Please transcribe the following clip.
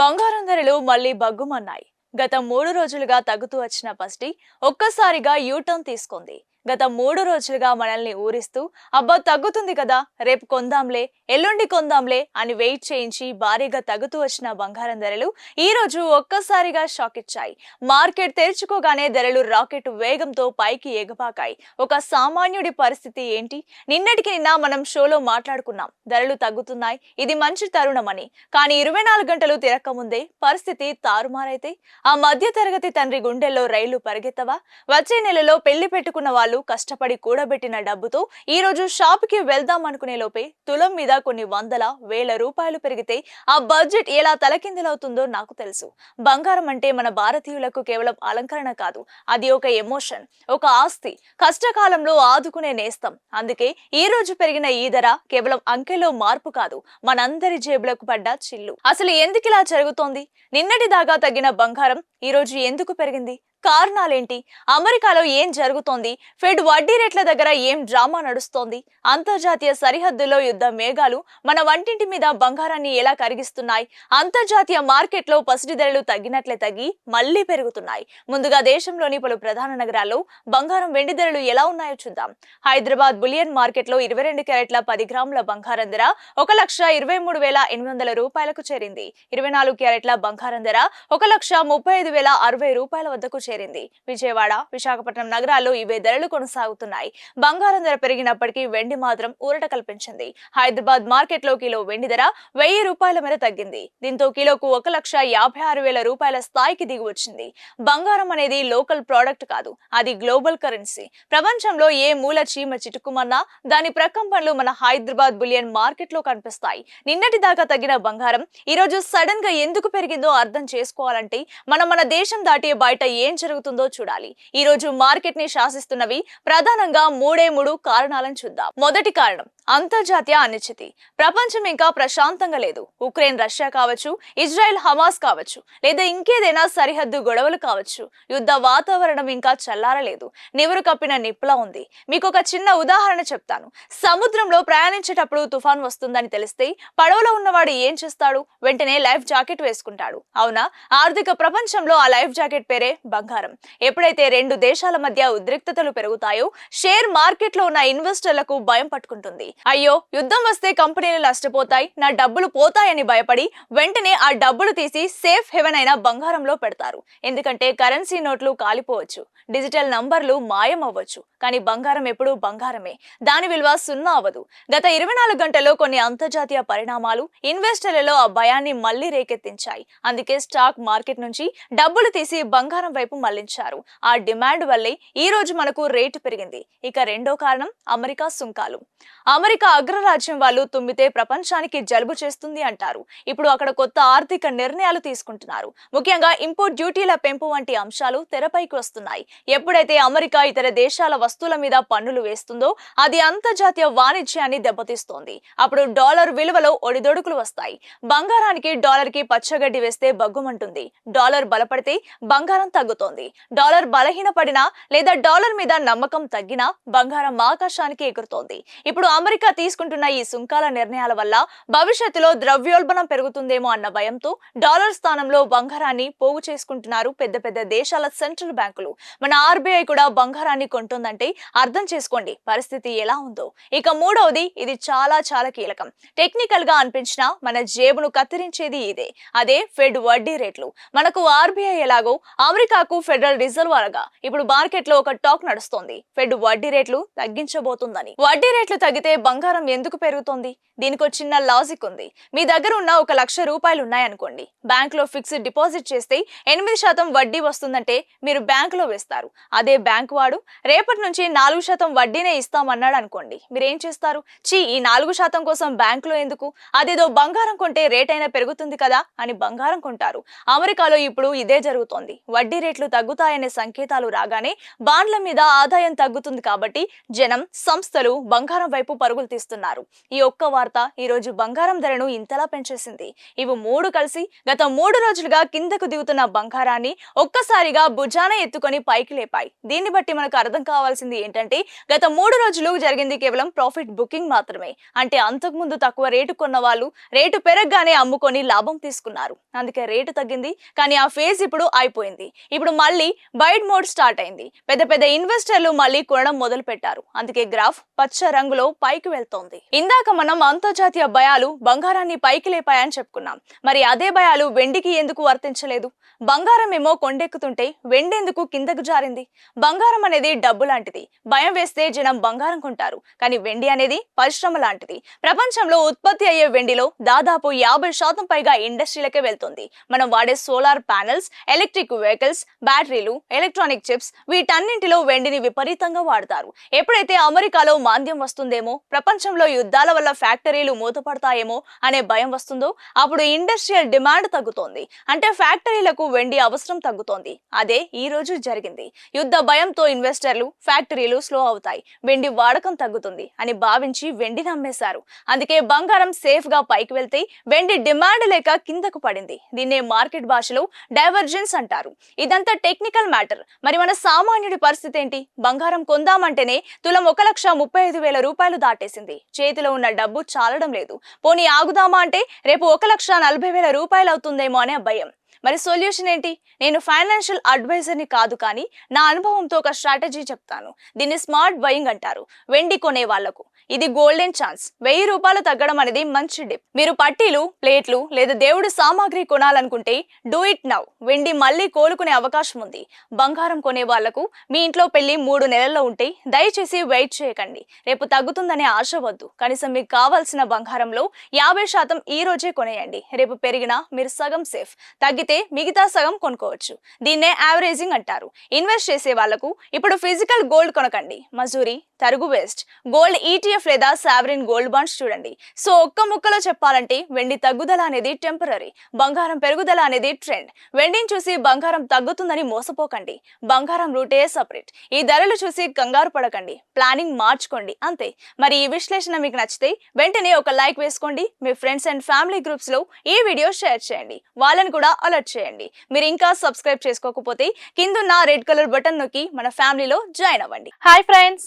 బంగారం ధరలు మళ్ళీ బగ్గుమన్నాయి గత మూడు రోజులుగా తగ్గుతూ వచ్చిన పస్టి ఒక్కసారిగా యూటర్న్ తీసుకుంది. గత మూడు రోజులుగా మనల్ని ఊరిస్తూ అబ్బా తగ్గుతుంది కదా రేపు కొందాంలే ఎల్లుండి కొందాంలే అని వెయిట్ చేయించి భారీగా తగ్గుతూ వచ్చిన బంగారం ధరలు ఈ రోజు ఒక్కసారిగా షాక్ ఇచ్చాయి. మార్కెట్ తెరుచుకోగానే ధరలు రాకెట్ వేగంతో పైకి ఎగపాకాయి ఒక సామాన్యుడి పరిస్థితి ఏంటి? నిన్నటికి నిన్న మనం షోలో మాట్లాడుకున్నాం ధరలు తగ్గుతున్నాయి ఇది మంచి తరుణమని. కానీ ఇరవై నాలుగు గంటలు తిరక్కముందే పరిస్థితి తారుమారైతే? ఆ మధ్య తరగతి తండ్రి గుండెల్లో రైళ్ళు పరిగెత్తవా? వచ్చే నెలలో పెళ్ళి పెట్టుకున్న వాళ్ళు కష్టపడి కూడబెట్టిన డబ్బుతో ఈ రోజు షాప్కి వెళ్దాం అనుకునే లోపే తులం మీద కొన్ని వందల వేల రూపాయలు పెరిగితే ఆ బడ్జెట్ ఎలా తలకిందులవుతుందో నాకు తెలుసు. బంగారం అంటే మన భారతీయులకు కేవలం అలంకరణ కాదు అది ఒక ఎమోషన్ ఒక ఆస్తి. కష్టకాలంలో ఆదుకునే నేస్తం. అందుకే ఈ రోజు పెరిగిన ఈ ధర కేవలం అంకెలో మార్పు కాదు మనందరి జేబులకు పడ్డ చిల్లు. అసలు ఎందుకు ఇలా జరుగుతోంది? నిన్నటి దాకా తగ్గిన బంగారం ఈ రోజు ఎందుకు పెరిగింది? కారణాలేంటి? అమెరికాలో ఏం జరుగుతోంది? ఫెడ్ వడ్డీ రేట్ల దగ్గర ఏం డ్రామా నడుస్తోంది? అంతర్జాతీయ సరిహద్దులో యుద్ధ మేఘాలు మన వంటింటి మీద బంగారాన్ని ఎలా కరిగిస్తున్నాయి? అంతర్జాతీయ మార్కెట్లో పసిడి ధరలు తగ్గినట్లే తగ్గి మళ్ళీ పెరుగుతున్నాయి. ముందుగా దేశంలోని పలు ప్రధాన నగరాల్లో బంగారం వెండి ధరలు ఎలా ఉన్నాయో చూద్దాం. హైదరాబాద్ బులియన్ మార్కెట్లో ఇరవై రెండు క్యారెట్ల పది గ్రాముల బంగారం ధర ఒక లక్ష ఇరవై మూడు వేల ఎనిమిది వందల రూపాయలకు చేరింది. ఇరవై నాలుగు క్యారెట్ల బంగారం ధర ఒక లక్ష ముప్పై ఐదు వేల అరవై రూపాయల వద్దకు చేరింది. విజయవాడ విశాఖపట్నం నగరాల్లో ఇవే ధరలు కొనసాగుతున్నాయి. బంగారం ధర పెరిగినప్పటికీ వెండి మాత్రం ఊరట కల్పించింది. హైదరాబాద్ మార్కెట్లో కిలో వెండి ధర వెయ్యి రూపాయల మేర తగ్గింది. దీంతో కిలోకు ఒక లక్ష యాభై ఆరు వేల రూపాయల స్థాయికి దిగి వచ్చింది. బంగారం అనేది లోకల్ ప్రోడక్ట్ కాదు అది గ్లోబల్ కరెన్సీ. ప్రపంచంలో ఏ మూల చీమ చిటుకుమన్నా దాని ప్రకంపనలు మన హైదరాబాద్ బులియన్ మార్కెట్లో కనిపిస్తాయి. నిన్నటి దాకా తగ్గిన బంగారం ఈ రోజు సడన్గా ఎందుకు పెరిగిందో అర్థం చేసుకోవాలంటే మనం మన దేశం దాటి బయట ఏం జరుగుతుందో చూడాలి. ఈ రోజు మార్కెట్ని శాసిస్తున్నవి ప్రధానంగా మూడే మూడు కారణాలను చూద్దాం. మొదటి కారణం అంతర్జాతీయ అనిశ్చితి. ప్రపంచం ఇంకా ప్రశాంతంగా లేదు. ఉక్రెయిన్ రష్యా కావచ్చు ఇజ్రాయెల్ హమాస్ కావచ్చు లేదా ఇంకేదైనా సరిహద్దు గొడవలు కావచ్చు. యుద్ధ వాతావరణం ఇంకా చల్లారలేదు. నివరు కప్పిన నిప్పులా ఉంది. మీకు ఒక చిన్న ఉదాహరణ చెప్తాను. సముద్రంలో ప్రయాణించేటప్పుడు తుఫాన్ వస్తుందని తెలిస్తే పడవలో ఉన్నవాడు ఏం చేస్తాడు? వెంటనే లైఫ్ జాకెట్ వేసుకుంటాడు. అవునా? ఆర్థిక ప్రపంచంలో ఆ లైఫ్ జాకెట్ పేరే బంగారం. ఎప్పుడైతే రెండు దేశాల మధ్య ఉద్రిక్తతలు పెరుగుతాయో షేర్ మార్కెట్లో ఉన్న ఇన్వెస్టర్లకు భయం పట్టుకుంటుంది. అయ్యో యుద్ధం వస్తే కంపెనీలు నష్టపోతాయి నా డబ్బులు పోతాయని భయపడి వెంటనే ఆ డబ్బులు తీసి సేఫ్ హెవెన్ అయిన బంగారంలో పెడతారు. ఎందుకంటే కరెన్సీ నోట్లు కాలిపోవచ్చు డిజిటల్ నంబర్లు మాయం అవ్వచ్చు కానీ బంగారం ఎప్పుడూ బంగారమే. దాని విలువ సున్నా అవ్వదు. గత ఇరవై నాలుగు గంటల్లో కొన్ని అంతర్జాతీయ పరిణామాలు ఇన్వెస్టర్లలో ఆ భయాన్ని మళ్ళీ రేకెత్తించాయి. అందుకే స్టాక్ మార్కెట్ నుంచి డబ్బులు తీసి బంగారం వైపు మళ్ళించారు. ఆ డిమాండ్ వల్లే ఈ రోజు మనకు రేటు పెరిగింది. ఇక రెండో కారణం అమెరికా సుంకాలు. అమెరికా అగ్రరాజ్యం వాళ్ళు తుమ్మితే ప్రపంచానికి జలుబు చేస్తుంది అంటారు. ఇప్పుడు అక్కడ కొత్త ఆర్థిక నిర్ణయాలు తీసుకుంటున్నారు. ముఖ్యంగా ఇంపోర్ట్ డ్యూటీల పెంపు వంటి అంశాలు తెరపైకి వస్తున్నాయి. ఎప్పుడైతే అమెరికా ఇతర దేశాల వస్తువుల మీద పన్నులు వేస్తుందో అది అంతర్జాతీయ వాణిజ్యాన్ని దెబ్బతీస్తోంది. అప్పుడు డాలర్ విలువలో ఒడిదొడుకులు వస్తాయి. బంగారానికి డాలర్కి పచ్చగడ్డి వేస్తే బగ్గుమంటుంది డాలర్ బలపడితే బంగారం తగ్గుతోంది. డాలర్ బలహీనపడినా లేదా డాలర్ మీద నమ్మకం తగ్గినా బంగారం ఆకాశానికి ఎగురుతోంది. ఇప్పుడు అమెరికా అమెరికా తీసుకుంటున్న ఈ సుంకాల నిర్ణయాల వల్ల భవిష్యత్తులో ద్రవ్యోల్బణం పెరుగుతుందేమో అన్న భయంతో డాలర్ స్థానంలో బంగారాన్ని పోగు చేసుకుంటున్నారు పెద్ద పెద్ద దేశాల సెంట్రల్ బ్యాంకులు. మన ఆర్బీఐ కూడా బంగారాన్ని కొంటుందంటే అర్థం చేసుకోండి పరిస్థితి ఎలా ఉందో. ఇక మూడవది ఇది చాలా చాలా కీలకం. టెక్నికల్గా అనిపించిన మన జేబును కత్తిరించేది ఇదే. అదే ఫెడ్ వడ్డీ రేట్లు. మనకు ఆర్బీఐ ఎలాగో అమెరికాకు ఫెడరల్ రిజర్వ్ అలాగా ఇప్పుడు మార్కెట్లో ఒక టాక్ నడుస్తోంది. ఫెడ్ వడ్డీ రేట్లు తగ్గించబోతుందని. వడ్డీ రేట్లు తగ్గితే బంగారం ఎందుకు పెరుగుతోంది? దీనికి ఒక చిన్న లాజిక్ ఉంది. మీ దగ్గర ఉన్న ఒక లక్ష రూపాయలు ఉన్నాయనుకోండి. బ్యాంకులో ఫిక్స్డ్ డిపాజిట్ చేస్తే ఎనిమిది శాతం వడ్డీ వస్తుందంటే మీరు బ్యాంకులో వేస్తారు. అదే బ్యాంక్ వాడు రేపటి నుంచి నాలుగు శాతం వడ్డీనే ఇస్తామన్నాడు అనుకోండి మీరేం చేస్తారు? చీ ఈ నాలుగు శాతం కోసం బ్యాంకులో ఎందుకు? అదేదో బంగారం కొంటే రేట్ అయినా పెరుగుతుంది కదా అని బంగారం కొంటారు. అమెరికాలో ఇప్పుడు ఇదే జరుగుతోంది. వడ్డీ రేట్లు తగ్గుతాయనే సంకేతాలు రాగానే బాండ్ల మీద ఆదాయం తగ్గుతుంది కాబట్టి జనం సంస్థలు బంగారం వైపు పరుగులు తీస్తున్నారు. ఈ ఒక్క వార్త ఈ రోజు బంగారం ధరను ఇంతలా పెంచేసింది. ఇవి మూడు కలిసి గత మూడు రోజులుగా కిందకు దిగుతున్న బంగారాన్ని ఒక్కసారిగా భుజాన ఎత్తుకొని పైకి లేపాయి. దీన్ని బట్టి మనకు అర్థం కావాల్సింది ఏంటంటే గత మూడు రోజులు జరిగింది కేవలం ప్రాఫిట్ బుకింగ్ మాత్రమే. అంటే అంతకుముందు తక్కువ రేటు కొన్న వాళ్ళు రేటు పెరగగానే అమ్ముకొని లాభం తీసుకున్నారు. అందుకే రేటు తగ్గింది కానీ ఆ ఫేజ్ ఇప్పుడు అయిపోయింది. ఇప్పుడు మళ్ళీ బైడ్ మోడ్ స్టార్ట్ అయింది. పెద్ద పెద్ద ఇన్వెస్టర్లు మళ్ళీ కొనడం మొదలు పెట్టారు అందుకే గ్రాఫ్ పచ్చ రంగులో పైకి వెళ్తోంది. ఇందాక మనం అంతర్జాతీయ భయాలు బంగారాన్ని పైకి లేపాయని చెప్పుకున్నాం. మరి అదే భయాలు వెండికి ఎందుకు వర్తించలేదు? బంగారం ఏమో కొండెక్కుతుంటే వెండెందుకు కిందకు జారింది? బంగారం అనేది డబ్బు లాంటిది భయం వేస్తే జనం బంగారం కొంటారు. కానీ వెండి అనేది పరిశ్రమ లాంటిది. ప్రపంచంలో ఉత్పత్తి అయ్యే వెండిలో దాదాపు యాభై శాతం పైగా ఇండస్ట్రీలకే వెళ్తుంది. మనం వాడే సోలార్ ప్యానెల్స్ ఎలక్ట్రిక్ వెహికల్స్ బ్యాటరీలు ఎలక్ట్రానిక్ చిప్స్ వీటన్నింటిలో వెండిని విపరీతంగా వాడతారు. ఎప్పుడైతే అమెరికాలో మాంద్యం వస్తుందేమో ప్రపంచంలో యుద్ధాల వల్ల ఫ్యాక్టరీలు మూతపడతాయేమో అనే భయం వస్తుందో అప్పుడు ఇండస్ట్రియల్ డిమాండ్ తగ్గుతోంది. అంటే ఫ్యాక్టరీలకు వెండి అవసరం తగ్గుతోంది. అదే ఈ రోజు జరిగింది. యుద్ధ భయంతో ఇన్వెస్టర్లు ఫ్యాక్టరీలు స్లో అవుతాయి. వెండి వాడకం తగ్గుతుంది అని భావించి వెండిని అమ్మేశారు అందుకే బంగారం సేఫ్గా పైకి వెళ్తే వెండి డిమాండ్ లేక కిందకు పడింది. దీన్నే మార్కెట్ భాషలో డైవర్జెన్స్ అంటారు. ఇదంతా టెక్నికల్ మ్యాటర్. మరి మన సామాన్యుడి పరిస్థితి ఏంటి? బంగారం కొందామంటేనే తులం ఒక లక్ష ముప్పై ఐదు వేల రూపాయలు దాటేసింది చేతిలో ఉన్న డబ్బు చాలడం లేదు. పోనీ ఆగుదామా అంటే రేపు ఒక లక్ష నలభై వేల రూపాయలు అవుతుందేమో అనే భయం. మరి సొల్యూషన్ ఏంటి? నేను ఫైనాన్షియల్ అడ్వైజర్ని కాదు కానీ నా అనుభవంతో ఒక స్ట్రాటజీ చెప్తాను. దీన్ని స్మార్ట్ బయింగ్ అంటారు. వెండి కొనే వాళ్ళకు ఇది గోల్డెన్ ఛాన్స్ వెయ్యి రూపాయలు తగ్గడం అనేది మంచి డిప్ మీరు పట్టీలు ప్లేట్లు లేదా దేవుడి సామాగ్రి కొనాలనుకుంటే డూ ఇట్ నౌ వెండి మళ్ళీ కోలుకునే అవకాశం ఉంది. బంగారం కొనే వాళ్ళకు మీ ఇంట్లో పెళ్ళి మూడు నెలల్లో ఉంటే దయచేసి వెయిట్ చేయకండి. రేపు తగ్గుతుందనే ఆశ వద్దు. కనీసం మీకు కావాల్సిన బంగారంలో యాభై శాతం ఈ రోజే కొనేయండి. రేపు పెరిగినా మీరు సగం సేఫ్ తగ్గితే మిగతా సగం కొనుక్కోవచ్చు దీన్నే యావరేజింగ్ అంటారు. ఇన్వెస్ట్ చేసే వాళ్ళకు ఇప్పుడు ఫిజికల్ గోల్డ్ కొనకండి. మజూరి తరుగు వేస్ట్ గోల్డ్ ఈటీఎఫ్ లేదా సావరిన్ గోల్డ్ బాండ్స్ చూడండి. సో ఒక్క ముక్కలో చెప్పాలంటే వెండి తగ్గుదల అనేది టెంపరీ బంగారం పెరుగుదల అనేది ట్రెండ్ వెండిని చూసి బంగారం తగ్గుతుందని మోసపోకండి. బంగారం రూటే సపరేట్ ఈ ధరలు చూసి కంగారు పడకండి. ప్లానింగ్ మార్చుకోండి. అంతే. మరి ఈ విశ్లేషణ మీకు నచ్చితే వెంటనే ఒక లైక్ వేసుకోండి. మీ ఫ్రెండ్స్ అండ్ ఫ్యామిలీ గ్రూప్స్లో ఈ వీడియో షేర్ చేయండి. వాళ్ళని కూడా అలర్ట్ చేయండి. మీరు ఇంకా సబ్స్క్రైబ్ చేసుకోకపోతే కింద రెడ్ కలర్ బటన్ నొక్కి మన ఫ్యామిలీలో జాయిన్ అవ్వండి. Hi friends